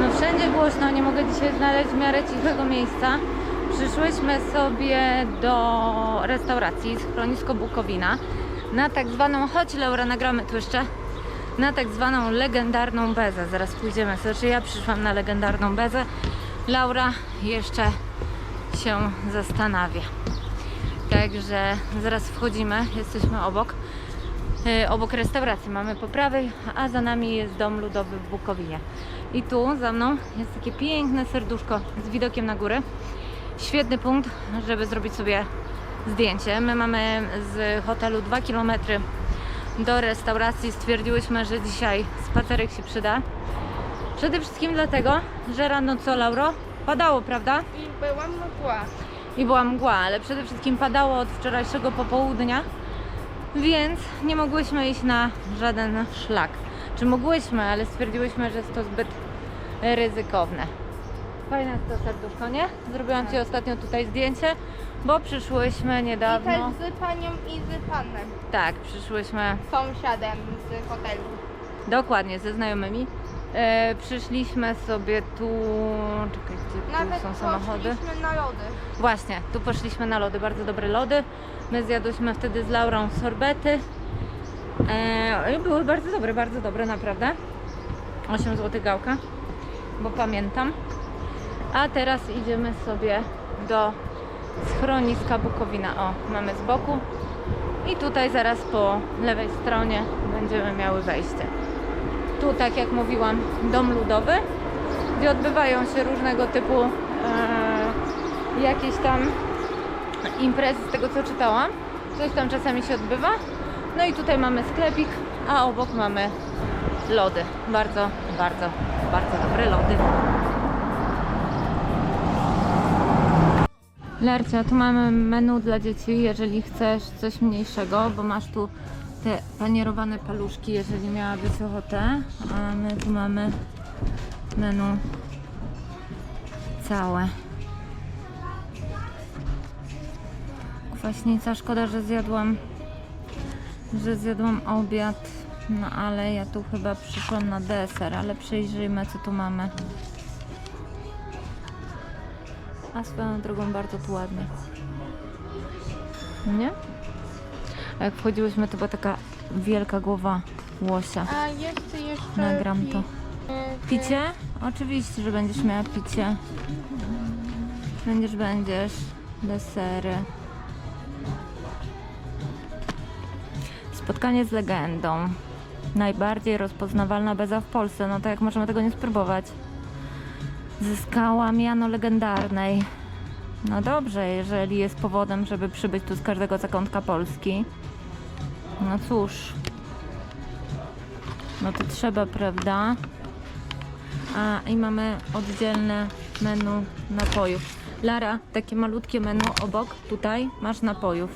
No wszędzie głośno, nie mogę dzisiaj znaleźć w miarę cichego miejsca. Przyszłyśmy sobie do restauracji Schronisko Bukowina na tak zwaną, chodź Laura, nagramy tu jeszcze, na tak zwaną legendarną bezę. Zaraz pójdziemy, znaczy ja przyszłam na legendarną bezę, Laura jeszcze się zastanawia. Także zaraz wchodzimy, jesteśmy obok. E, obok restauracji mamy po prawej, a za nami jest dom ludowy w Bukowinie. I tu za mną jest takie piękne serduszko z widokiem na górę. Świetny punkt, żeby zrobić sobie zdjęcie. My mamy z hotelu 2 km do restauracji. Stwierdziłyśmy, że dzisiaj spacerek się przyda. Przede wszystkim dlatego, że rano co, Lauro? Padało, prawda? I byłam mgła. i była mgła, ale przede wszystkim padało od wczorajszego popołudnia, więc nie mogłyśmy iść na żaden szlak. Czy mogłyśmy, ale stwierdziłyśmy, że jest to zbyt ryzykowne. Fajne jest to serduszko, nie? Zrobiłam Ci ostatnio tutaj zdjęcie, bo przyszłyśmy I niedawno. też z panią i z panem. Tak, przyszłyśmy Sąsiadem z hotelu. dokładnie ze znajomymi. E, przyszliśmy sobie tu. Czekaj, gdzie tu Nawet są samochody? poszliśmy na lody. Właśnie, tu poszliśmy na lody, bardzo dobre lody. My zjadłyśmy wtedy z Laurą sorbety. E, były bardzo dobre, bardzo dobre, naprawdę. 8 zł gałka, bo pamiętam. A teraz idziemy sobie do schroniska Bukowina. O, mamy z boku. I tutaj zaraz po lewej stronie będziemy miały wejście. Tu, tak jak mówiłam, dom ludowy, gdzie odbywają się różnego typu e, jakieś tam imprezy z tego co czytałam. Coś tam czasami się odbywa. No i tutaj mamy sklepik, a obok mamy lody. Bardzo, bardzo, bardzo dobre lody. Lercia, tu mamy menu dla dzieci, jeżeli chcesz coś mniejszego, bo masz tu te panierowane paluszki, jeżeli miałabyś ochotę. A my tu mamy menu całe. Kwaśnica, szkoda, że zjadłam że zjadłam obiad, no ale ja tu chyba przyszłam na deser, ale przyjrzyjmy co tu mamy. A swoją drogą bardzo tu ładnie. Nie? A jak wchodziłyśmy to była taka wielka głowa łosia. A jest jeszcze... Nagram to. pi- Picie? Oczywiście, że będziesz miała picie. Będziesz, będziesz. Desery. Spotkanie z legendą. Najbardziej rozpoznawalna beza w Polsce. No to jak możemy tego nie spróbować? Zyskała miano legendarnej. No dobrze, jeżeli jest powodem, żeby przybyć tu z każdego zakątka Polski. No cóż. No to trzeba, prawda? A i mamy oddzielne menu napojów. Lara, takie malutkie menu obok, tutaj masz napojów.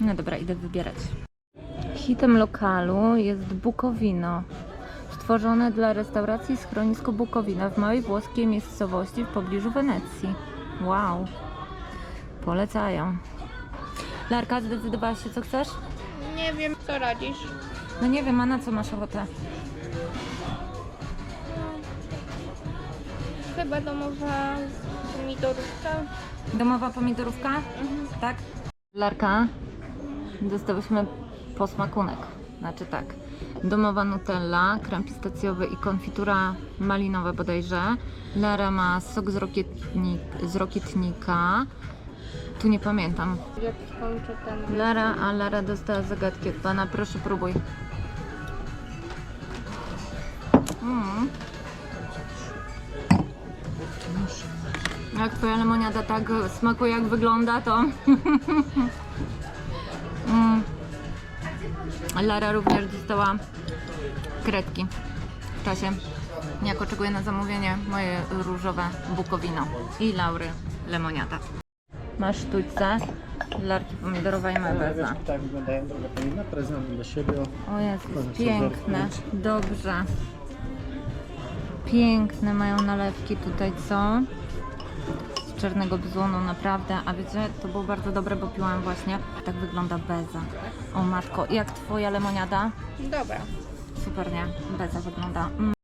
No dobra, idę wybierać. Hitem lokalu jest Bukowino, stworzone dla restauracji schronisko Bukowina w małej włoskiej miejscowości w pobliżu Wenecji. Wow. Polecają. Larka, zdecydowałaś się co chcesz? Nie wiem, co radzisz. No nie wiem, a na co masz ochotę? Chyba domowa pomidorówka. Domowa pomidorówka? Tak? Larka, dostałyśmy posmakunek. Znaczy tak. Domowa Nutella, krem pistacjowy i konfitura malinowa bodajże. Lara ma sok z, rokietnik, z rokietnika. Tu nie pamiętam. Jak skończę ten... Lara, a Lara dostała zagadki od pana. Proszę, próbuj. Mm. Jak twoja lemoniada tak smakuje, jak wygląda, to... mm. Lara również dostała kredki w czasie, jak oczekuję na zamówienie, moje różowe bukowino i Laury lemoniada. Masz sztućce, larki pomidorowa i majoneza. Tak wyglądają, droga pani, na prezent dla siebie. O jest piękne, dobrze. Piękne mają nalewki tutaj, co? Z czarnego bzłonu, naprawdę. A wiecie, to było bardzo dobre, bo piłam właśnie. Tak wygląda beza. O matko, jak twoja lemoniada? Dobra. Super, nie? Beza wygląda. Mm.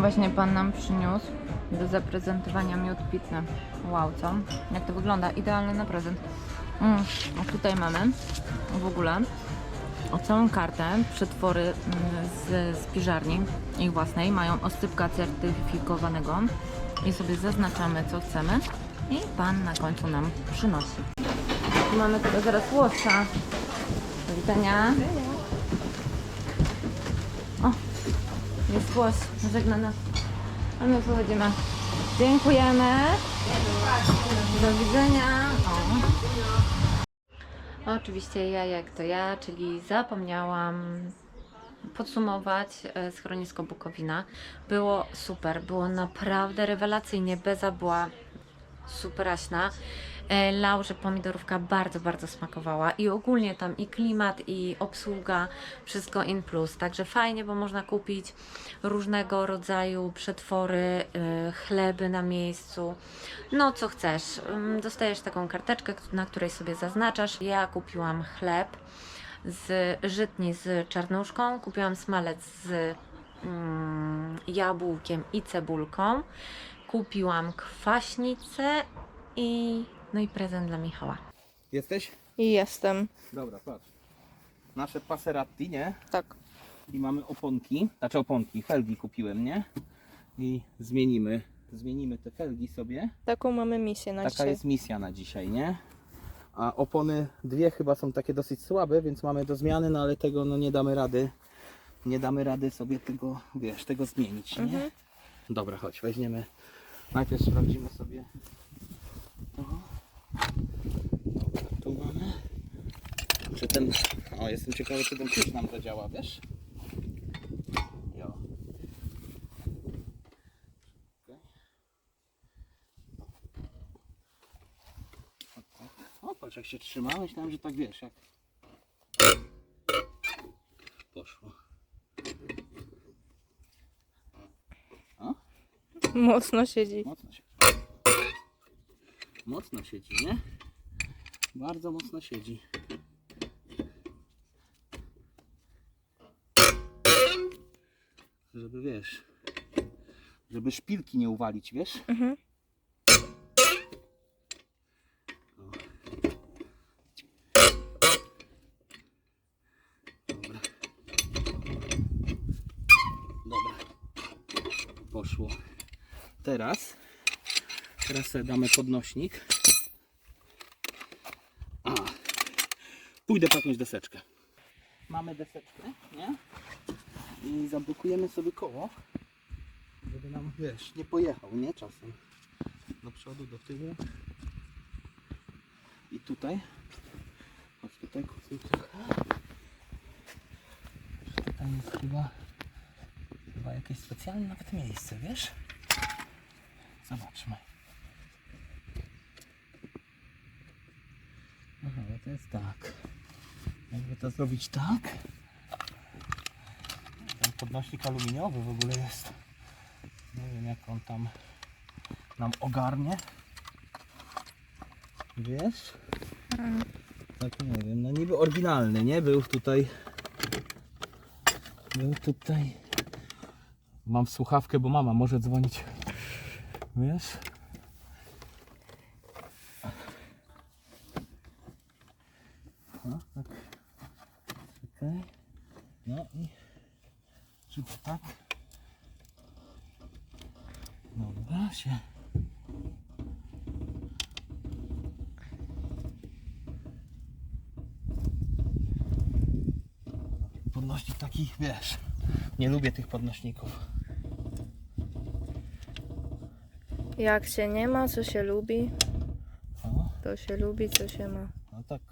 Właśnie pan nam przyniósł do zaprezentowania miód pitny. Wow, co? Jak to wygląda? Idealny na prezent. Mm. A tutaj mamy w ogóle o całą kartę przetwory mm, z, z piżarni ich własnej. Mają oscypka certyfikowanego i sobie zaznaczamy co chcemy i pan na końcu nam przynosi. Mamy tego zaraz łosia. Do widzenia. O, jest łoś, żegna nas. A my wychodzimy. Dziękujemy. Do widzenia. O. Oczywiście ja jak to ja, czyli zapomniałam podsumować e, schronisko Bukowina. Było super, było naprawdę rewelacyjnie. Beza była superaśna. E, Laurze pomidorówka bardzo, bardzo smakowała i ogólnie tam i klimat, i obsługa, wszystko in plus. Także fajnie, bo można kupić różnego rodzaju przetwory, e, chleby na miejscu. No co chcesz. Ym, Dostajesz taką karteczkę, na której sobie zaznaczasz. Ja kupiłam chleb z żytni z czarnuszką, kupiłam smalec z mm, jabłkiem i cebulką. Kupiłam kwaśnicę i no i prezent dla Michała. Jesteś? I jestem. Dobra, patrz. Nasze Passerati, nie? Tak. I mamy oponki, znaczy oponki, felgi kupiłem, nie? I zmienimy, zmienimy te felgi sobie. Taką mamy misję na Taka dzisiaj. jest misja na dzisiaj, nie? A opony dwie chyba są takie dosyć słabe, więc mamy do zmiany, no ale tego no nie damy rady. Nie damy rady sobie tego, wiesz, tego zmienić, nie? Mhm. Dobra, chodź, weźmiemy. Najpierw sprawdzimy sobie to. Dobra, tu mamy. Czy ten. O, jestem ciekawy, czy ten klucz nam zadziała, wiesz? Jo. O. O, patrz jak się trzyma. Myślałem, że tak wiesz, jak. Poszło. Mocno siedzi. Mocno siedzi. Mocno siedzi, nie? Bardzo mocno siedzi. Żeby wiesz, żeby szpilki nie uwalić, wiesz? Mhm. Dobra. Dobra. Poszło. Teraz, teraz sobie damy podnośnik. A, pójdę paknąć deseczkę. Mamy deseczkę, nie? I zablokujemy sobie koło, żeby nam, wiesz, nie pojechał, nie? Czasem. Do przodu, do tyłu. I tutaj. Chodź tutaj, trochę. Tutaj jest chyba, chyba jakieś specjalne nawet miejsce, wiesz? Zobaczmy. Aha, ale to jest tak. Jakby to zrobić tak. Podnośnik aluminiowy w ogóle jest. Nie wiem jak on tam nam ogarnie. Wiesz? Tak nie wiem, no niby oryginalny, nie? Był tutaj. Był tutaj. Mam słuchawkę, bo mama może dzwonić. Wiesz? No, tak. Czekaj. No i czy to tak? Dobra, się. Podnośnik taki, wiesz, nie lubię tych podnośników. Jak się nie ma, co się lubi, O, to się lubi, co się ma. no tak.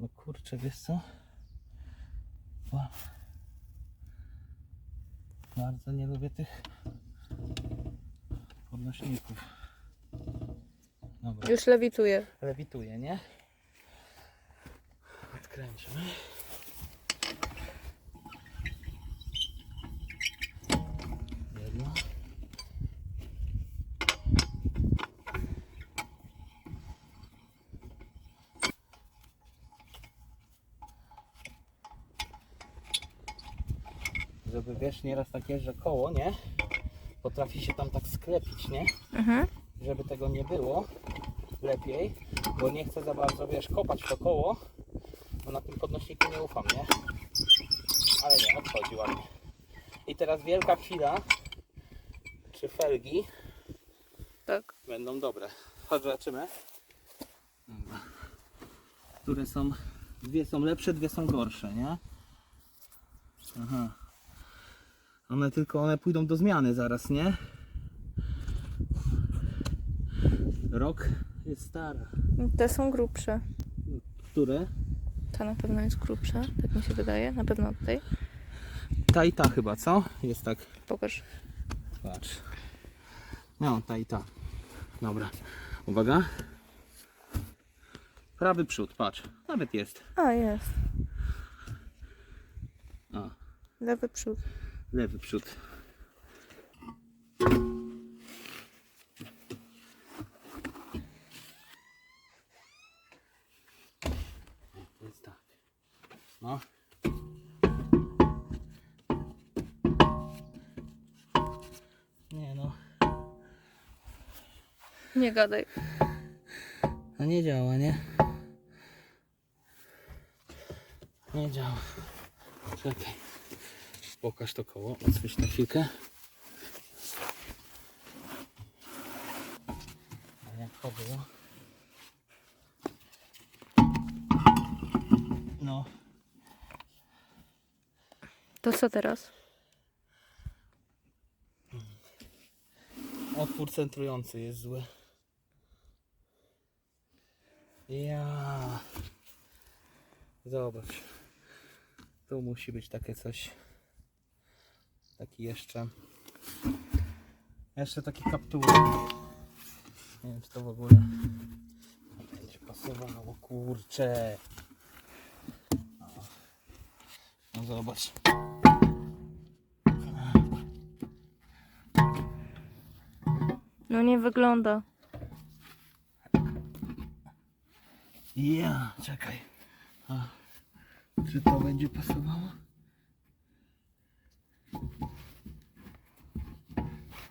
No kurczę, wiesz co? Ba- Bardzo nie lubię tych podnośników. Dobra, Już lewituje. lewituje, nie? Zakręcimy. Żeby wiesz, nieraz takie, że koło, nie? Potrafi się tam tak sklepić, nie? Mhm. Żeby tego nie było lepiej, bo nie chcę za bardzo, wiesz, kopać to koło, podnośniku nie ufam, nie? Ale nie, odchodzi ładnie. I teraz wielka chwila, czy felgi Tak. będą dobre. Chodź, zobaczymy. Które są, dwie są lepsze, dwie są gorsze, nie? Aha. One tylko, one pójdą do zmiany zaraz, nie? Rok jest stara. Te są grubsze. Które? Ta na pewno jest grubsza, tak mi się wydaje. Na pewno od tej. Ta i ta chyba, co? Jest tak, Pokaż. patrz. No, ta i ta. Dobra. Uwaga. Prawy przód, patrz. Nawet jest. A, jest. A, Lewy przód. lewy przód. No. Nie no. Nie gadaj. A nie działa, nie? Nie działa. Czekaj. Pokaż to koło. Otwórz na chwilkę. A jak to było? To co teraz? Otwór centrujący jest zły. Ja. Zobacz. Tu musi być takie coś. Taki jeszcze. Jeszcze taki kaptur. Nie wiem czy to w ogóle będzie pasowało. Kurcze. No, no zobacz. No nie wygląda. Ja, czekaj. A, czy to będzie pasowało?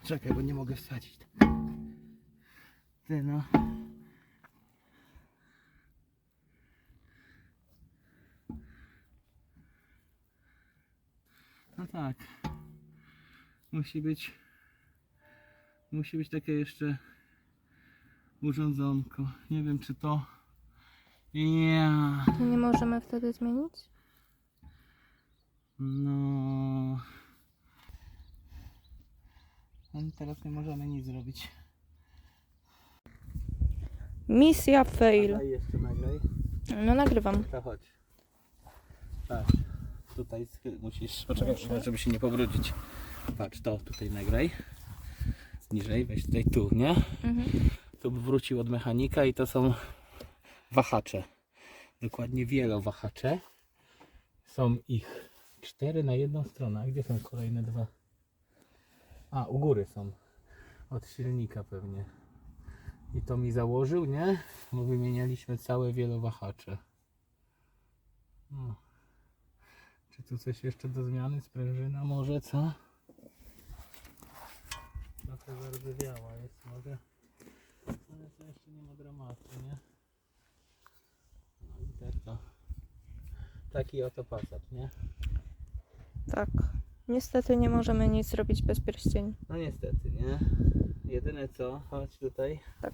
Czekaj, bo nie mogę wsadzić. Ty no. No tak. Musi być. Musi być takie jeszcze urządzonko. Nie wiem czy to. To nie możemy wtedy zmienić? No. No i teraz nie możemy nic zrobić. Misja fail. Daj jeszcze nagraj. No nagrywam. To chodź. Tak. Tutaj musisz. Poczekaj, żeby się nie pobrudzić. Patrz, to tutaj nagraj. Niżej, weź tutaj tu, nie? Mhm. Tu by wrócił od mechanika i to są wahacze. Dokładnie wielowahacze. Są ich cztery na jedną stronę. A gdzie są kolejne dwa? A, u góry są. Od silnika pewnie. I to mi założył, nie? Bo wymienialiśmy całe wielowahacze. No. Czy tu coś jeszcze do zmiany? Sprężyna może, co? Trochę zardzewiała jest może. Ale to jeszcze nie ma dramatu, nie? No i tak to. Taki oto Passat, nie? Tak. Niestety nie możemy nic zrobić bez pierścieni. No niestety, nie? Jedyne co, chodź tutaj. Tak.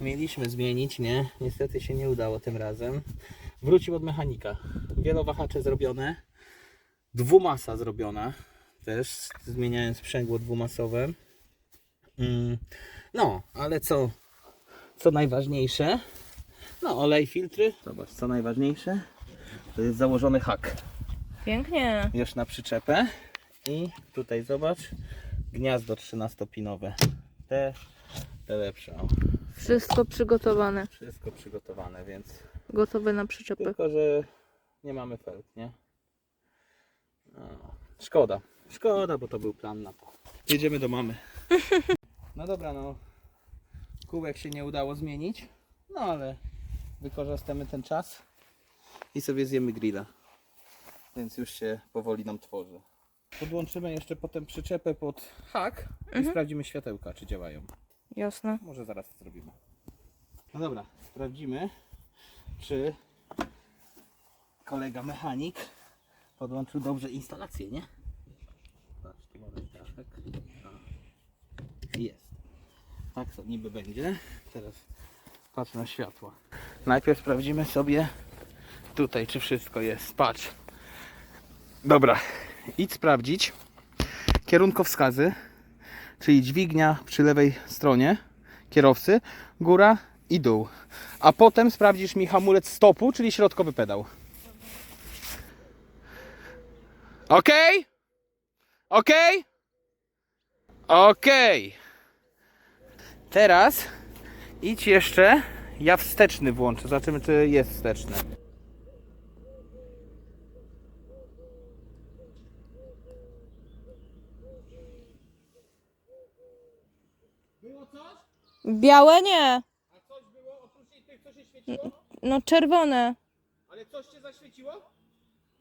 Mieliśmy zmienić, nie? Niestety się nie udało tym razem. Wrócił od mechanika. Wielowahacze zrobione. Dwumasa zrobiona. Też zmieniając sprzęgło dwumasowe. Mm, No, ale co, co najważniejsze? No, olej, filtry. Zobacz, co najważniejsze? To jest założony hak Pięknie. już na przyczepę i tutaj zobacz gniazdo 13-pinowe te, te lepsze o, Wszystko przygotowane. wszystko przygotowane więc Gotowe na przyczepy. tylko że nie mamy felg nie no, szkoda szkoda bo to był plan na jedziemy do mamy no dobra no kółek się nie udało zmienić no ale wykorzystamy ten czas i sobie zjemy grilla więc już się powoli nam tworzy Podłączymy jeszcze potem przyczepę pod hak i Mhm. sprawdzimy światełka, czy działają. Jasne. Może zaraz to zrobimy. No dobra, sprawdzimy, czy kolega mechanik podłączył dobrze instalację, nie? Patrz, tu mamy daszek. O. Jest. Tak to niby będzie. Teraz patrz na światło. Najpierw sprawdzimy sobie tutaj, czy wszystko jest. Patrz. Dobra, idź sprawdzić kierunkowskazy, czyli dźwignia przy lewej stronie kierowcy, góra i dół. A potem sprawdzisz mi hamulec stopu, czyli środkowy pedał. Ok? Ok? Ok. Teraz idź jeszcze. Ja wsteczny włączę. Zobaczymy, czy jest wsteczny. Było coś? Białe nie. A coś było oprócz tych, co się świeciło? No czerwone. Ale coś się zaświeciło?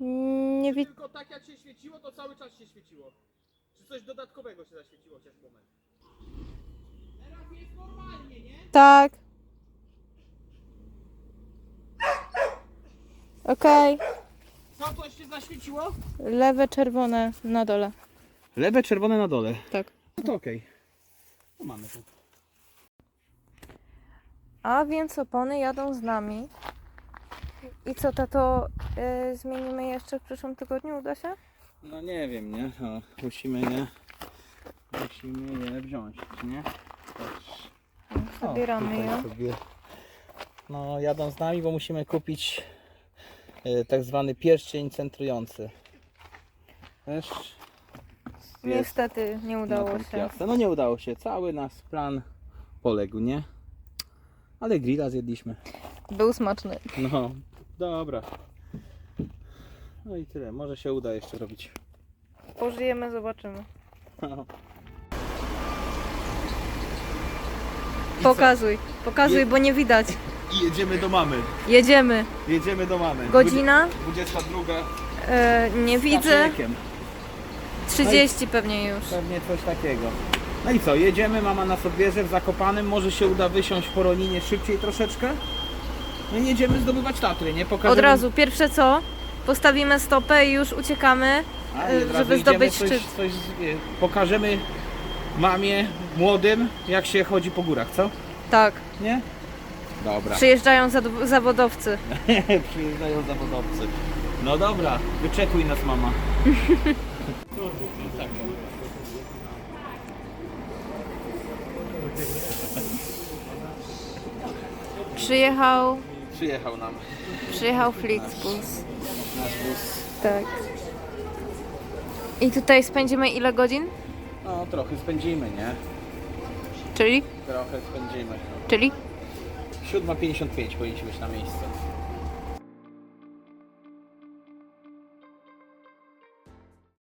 Mm, Nie widzę. Tylko tak jak się świeciło, to cały czas się świeciło. Czy coś dodatkowego się zaświeciło chociaż moment? Teraz jest normalnie, nie? Tak. Okej. Co coś się zaświeciło? Lewe czerwone na dole. Lewe czerwone na dole. Tak. No to okej. No mamy to. A więc opony jadą z nami. I co, tato, y, zmienimy jeszcze w przyszłym tygodniu, uda się? No nie wiem, nie? No, musimy je... Musimy je wziąć, nie? Zabieramy je. Sobie, no jadą z nami, bo musimy kupić e, tak zwany pierścień centrujący. Jest Niestety nie udało się. No nie udało się. Cały nasz plan poległ, nie? Ale grilla zjedliśmy. Był smaczny. No, dobra. No i tyle. Może się uda jeszcze robić. Pożyjemy, zobaczymy. Pokazuj, pokazuj, Je- bo nie widać. I jedziemy do mamy. Jedziemy. Jedziemy do mamy. Godzina? 22. E, nie widzę. kawałkiem. 30 pewnie już. Pewnie coś takiego. No i co, jedziemy, mama nas odbierze w Zakopanym, może się uda wysiąść po Roninie szybciej troszeczkę. No i jedziemy zdobywać Tatry, nie? Pokażemy... Od razu, pierwsze co? Postawimy stopę i już uciekamy, A, od żeby razu idziemy zdobyć coś, szczyt. Coś, e, pokażemy mamie, młodym, jak się chodzi po górach, co? Tak. Nie? Dobra. Przyjeżdżają zad- zawodowcy. Przyjeżdżają zawodowcy. No dobra, wyczekuj nas mama. Przyjechał, Przyjechał nam przyjechał Flixbus. nasz bus. Tak. I tutaj spędzimy ile godzin? No trochę spędzimy, nie? Czyli? Trochę spędzimy. Czyli? 7.55 powinniśmy być na miejscu.